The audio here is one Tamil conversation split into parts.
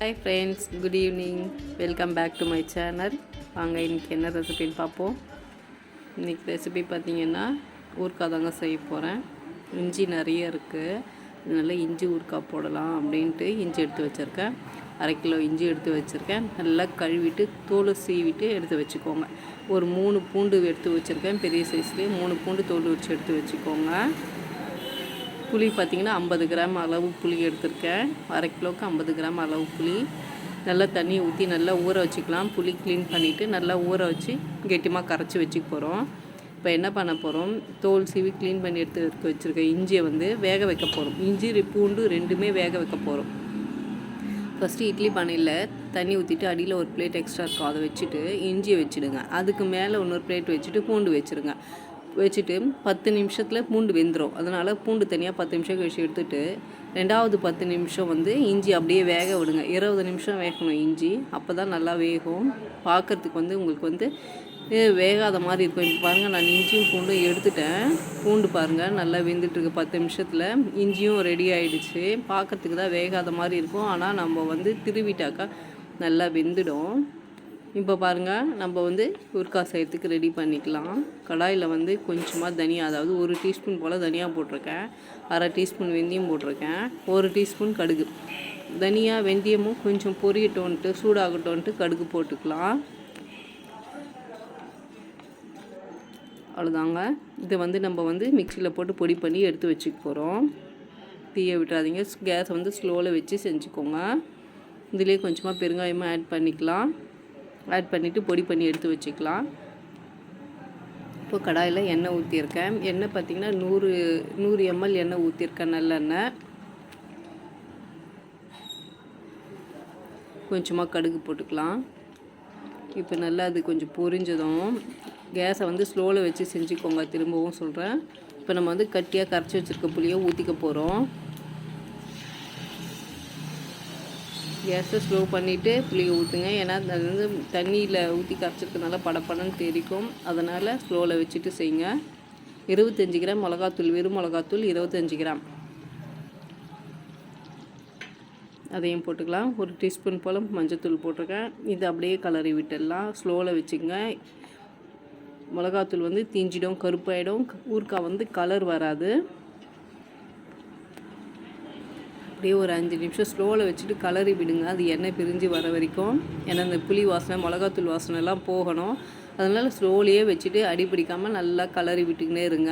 Hi friends good evening welcome back to my channel வாங்க இன்றைக்கி என்ன ரெசிபின்னு பார்ப்போம். இன்றைக்கி ரெசிபி பார்த்தீங்கன்னா ஊறுக்காய் தாங்க செய்ய போகிறேன் இஞ்சி நிறைய இருக்குது அதனால் இஞ்சி ஊறுக்காய் போடலாம் அப்படின்ட்டு இஞ்சி எடுத்து வச்சுருக்கேன். அரை கிலோ இஞ்சி எடுத்து வச்சுருக்கேன். நல்லா கழுவிட்டு தோலை சீவிட்டு எடுத்து வச்சுக்கோங்க. ஒரு மூணு பூண்டு எடுத்து வச்சுருக்கேன். பெரிய சைஸ்லேயே மூணு பூண்டு தோல் வச்சு எடுத்து வச்சுக்கோங்க. புளி பார்த்திங்கன்னா ஐம்பது கிராம் அளவு புளி எடுத்திருக்கேன். அரை கிலோவுக்கு ஐம்பது கிராம் அளவு புளி. நல்லா தண்ணியை ஊற்றி நல்லா ஊற வச்சுக்கலாம். புளி க்ளீன் பண்ணிவிட்டு நல்லா ஊற வச்சு கெட்டியமாக கரைச்சி வச்சுக்க போகிறோம் இப்போ என்ன பண்ண போகிறோம் தோல் சீவி க்ளீன் பண்ணி எடுத்து எடுத்து வச்சுருக்க இஞ்சியை வந்து வேக வைக்க போகிறோம் இஞ்சி பூண்டு ரெண்டுமே வேக வைக்க போகிறோம் ஃபஸ்ட்டு இட்லி பானையில் தண்ணி ஊற்றிட்டு அடியில் ஒரு பிளேட் எக்ஸ்ட்ரா இருக்கும் அதை வச்சுட்டு இஞ்சியை வச்சுடுங்க. அதுக்கு மேலே இன்னொரு பிளேட் வச்சுட்டு பூண்டு வச்சுருங்க. வச்சுட்டு பத்து நிமிஷத்தில் பூண்டு வெந்துடும் அதனால் பூண்டு தனியாக பத்து நிமிஷம் கழிச்சு எடுத்துட்டு ரெண்டாவது பத்து நிமிஷம் வந்து இஞ்சி அப்படியே வேக விடுங்க. இருபது நிமிஷம் வேகணும் இஞ்சி. அப்போ தான் நல்லா வேகும். பார்க்கறதுக்கு வந்து உங்களுக்கு வந்து வேகாத மாதிரி இருக்கும். இப்போ பாருங்கள் நான் இஞ்சியும் பூண்டும் எடுத்துட்டேன். பூண்டு பாருங்கள் நல்லா வெந்துட்டுருக்கு. பத்து நிமிஷத்தில் இஞ்சியும் ரெடி ஆகிடுச்சு பார்க்குறதுக்கு தான் வேகாத மாதிரி இருக்கும். ஆனால் நம்ம வந்து திருவிட்டாக்கா நல்லா வெந்துடும். இப்போ பாருங்கள் நம்ம வந்து ஊறுகாய் செய்யறதுக்கு ரெடி பண்ணிக்கலாம். கடாயில் வந்து கொஞ்சமாக தனியா அதாவது ஒரு டீஸ்பூன் போல் தனியாக போட்டிருக்கேன். அரை டீஸ்பூன் வெந்தயம் போட்டிருக்கேன். ஒரு டீஸ்பூன் கடுகு. தனியா வெந்தயமும் கொஞ்சம் பொரியட்டோன்ட்டு சூடாகட்டோன்ட்டு கடுகு போட்டுக்கலாம். அவ்வளோதாங்க இதை வந்து நம்ம வந்து மிக்சியில் போட்டு பொடி பண்ணி எடுத்து வச்சுக்க போகிறோம் தீயை விட்டுறாதீங்க. கேஸ் வந்து ஸ்லோவில் வச்சு செஞ்சுக்கோங்க. இதுலேயே கொஞ்சமாக பெருங்காயமாக ஆட் பண்ணிக்கலாம். ஆட் பண்ணிவிட்டு பொடி பண்ணி எடுத்து வச்சுக்கலாம். இப்போ கடாயில் எண்ணெய் ஊற்றியிருக்கேன் எண்ணெய் பார்த்திங்கன்னா நூறு நூறு எம்எல் எண்ணெய் ஊற்றிருக்கேன் நல்லெண்ணெய். கொஞ்சமாக கடுகு போட்டுக்கலாம். இப்போ நல்லா அது கொஞ்சம் பொரிஞ்சதும் கேஸை வந்து ஸ்லோவில் வச்சு செஞ்சுக்கோங்க திரும்பவும் சொல்கிறேன் இப்போ நம்ம வந்து கட்டியாக கரைச்சி வச்சுருக்க புளியை ஊற்றிக்க போகிறோம் கேஸை ஸ்லோ பண்ணிவிட்டு புளியை ஊற்றுங்க ஏன்னா அது வந்து தண்ணியில் ஊற்றி கரைச்சிருக்கனால படப்படன்னு தெரிக்கும். அதனால் ஸ்லோவில் வச்சுட்டு செய்யுங்க. இருபத்தஞ்சி கிராம் மிளகாத்தூள் வெறும் மிளகாத்தூள் இருபத்தஞ்சி கிராம். அதையும் போட்டுக்கலாம். ஒரு டீஸ்பூன் போல் மஞ்சத்தூள் போட்டிருக்கேன். இது அப்படியே கலரி விட்டுடலாம். ஸ்லோவில் வச்சுங்க. மிளகாத்தூள் வந்து தீஞ்சிடும் கருப்பாயிடும். ஊறுக்காய் வந்து கலர் வராது. அப்படியே ஒரு அஞ்சு நிமிஷம் ஸ்லோவில் வச்சுட்டு கலரி விடுங்க. அது எண்ணெய் பிரிஞ்சு வர வரைக்கும். ஏன்னா இந்த புளி வாசனை மிளகாத்தூள் வாசனை எல்லாம் போகணும். அதனால் ஸ்லோலியே வச்சுட்டு அடி பிடிக்காமல் நல்லா கலரி விட்டுக்கினே இருங்க.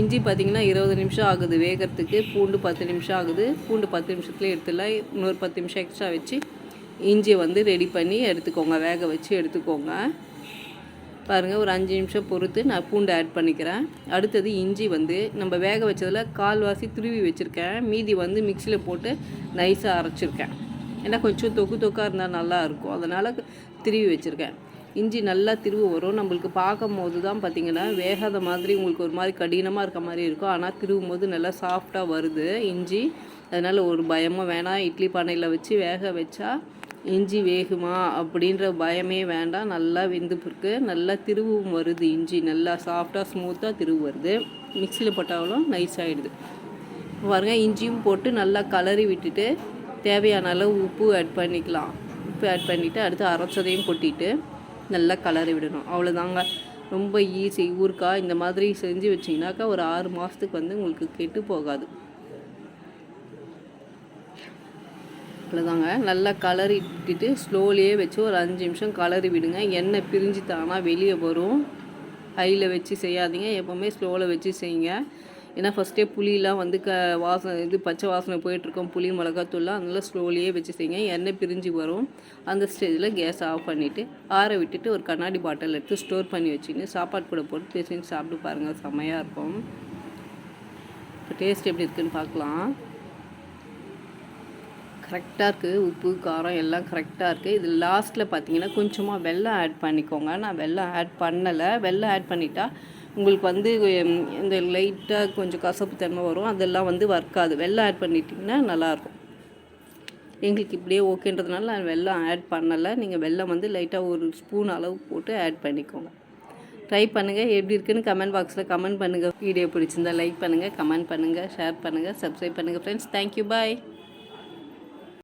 இஞ்சி பார்த்தீங்கன்னா இருபது நிமிஷம் ஆகுது வேகிறதுக்கு. பூண்டு பத்து நிமிஷம் ஆகுது. பூண்டு பத்து நிமிஷத்துலேயே எடுத்துடலாம். இன்னொரு பத்து நிமிஷம் எக்ஸ்ட்ரா வச்சு இஞ்சியை வந்து ரெடி பண்ணி எடுத்துக்கோங்க. வேக வச்சு எடுத்துக்கோங்க. பாருங்கள் ஒரு அஞ்சு நிமிஷம் பொறுத்து நான் பூண்டு ஆட் பண்ணிக்கிறேன். அடுத்தது இஞ்சி வந்து நம்ம வேக வச்சதில் கால்வாசி துருவி வச்சுருக்கேன். மீதி வந்து மிக்சியில் போட்டு நைஸாக அரைச்சிருக்கேன். ஏன்னா கொஞ்சம் தொக்கு தொக்காக இருந்தால் நல்லாயிருக்கும் அதனால் திருவி வச்சுருக்கேன். இஞ்சி நல்லா திருவு வரும். நம்மளுக்கு பார்க்கும் போது தான் பார்த்திங்கன்னா வேகாத மாதிரி உங்களுக்கு ஒரு மாதிரி கடினமாக இருக்க மாதிரி இருக்கும். ஆனால் திருவும் போது நல்லா சாஃப்டாக வருது இஞ்சி. அதனால் ஒரு பயமும் வேணாம். இட்லி பானையில் வச்சு வேக வச்சா இஞ்சி வேகுமா அப்படின்ற பயமே வேண்டாம். நல்லா வெந்து பிறகு நல்லா திருவும் வருது இஞ்சி. நல்லா சாஃப்டாக ஸ்மூத்தாக திருவு வருது. மிக்சியில் போட்டாலும் நைஸ் ஆகிடுது பாருங்க இஞ்சியும் போட்டு நல்லா கலரி விட்டுட்டு தேவையான அளவு உப்பு ஆட் பண்ணிக்கலாம். உப்பு ஆட் பண்ணிவிட்டு அடுத்து அரைச்சதையும் கொட்டிட்டு நல்லா கலரி விடணும். அவ்வளோதாங்க ரொம்ப ஈஸி ஊறுக்காய் இந்த மாதிரி செஞ்சு வச்சிங்கனாக்கா ஒரு ஆறு மாதத்துக்கு வந்து உங்களுக்கு கெட்டு போகாது. அவ்வளோதாங்க நல்லா கலரிக்கிட்டு ஸ்லோலியே வச்சு ஒரு அஞ்சு நிமிஷம் கலரி விடுங்க. எண்ணெய் பிரிஞ்சு தானா வெளியே வரும். ஹையில் வச்சு செய்யாதீங்க. எப்போவுமே ஸ்லோவில் வச்சு செய்யுங்க. ஏன்னா ஃபஸ்ட்டே புளியெலாம் வந்து க வாசனை இது பச்சை வாசனை போயிட்டுருக்கோம். புளி மிளகாத்தூள்லாம் அதனால் ஸ்லோலியே வச்சு செய்யுங்க. எண்ணெய் பிரிஞ்சு வரும். அந்த ஸ்டேஜில் கேஸ் ஆஃப் பண்ணிவிட்டு ஆற விட்டுட்டு ஒரு கண்ணாடி பாட்டில் எடுத்து ஸ்டோர் பண்ணி வச்சுக்கின்னு சாப்பாடு கூட போட்டு பேசின்னு சாப்பிட்டு பாருங்கள் செம்மையாக இருக்கும். இப்போ டேஸ்ட் எப்படி இருக்குதுன்னு பார்க்கலாம். கரெக்டாக இருக்குது உப்பு காரம் எல்லாம் கரெக்டாக இருக்குது இது லாஸ்ட்டில் பார்த்தீங்கன்னா கொஞ்சமாக வெள்ளம் ஆட் பண்ணிக்கோங்க. நான் வெள்ளம் ஆட் பண்ணலை. வெள்ளம் ஆட் பண்ணிட்டா உங்களுக்கு வந்து இந்த லைட்டாக கொஞ்சம் கசப்பு தன்மை வரும். அதெல்லாம் வந்து ஒர்க்காது வெள்ளம் ஆட் பண்ணிட்டிங்கன்னா நல்லாயிருக்கும். எங்களுக்கு இப்படியே ஓகேன்றதுனால நான் வெள்ளம் ஆட் பண்ணலை. நீங்கள் வெள்ளம் வந்து லைட்டாக ஒரு ஸ்பூன் அளவு போட்டு ஆட் பண்ணிக்கோங்க. ட்ரை பண்ணுங்கள் எப்படி இருக்குன்னு கமெண்ட் பாக்ஸில் கமெண்ட் பண்ணுங்கள் வீடியோ பிடிச்சிருந்தா லைக் பண்ணுங்கள் கமெண்ட் பண்ணுங்கள் ஷேர் பண்ணுங்கள் சப்ஸ்கிரைப் பண்ணுங்கள் ஃப்ரெண்ட்ஸ் தேங்க்யூ பாய்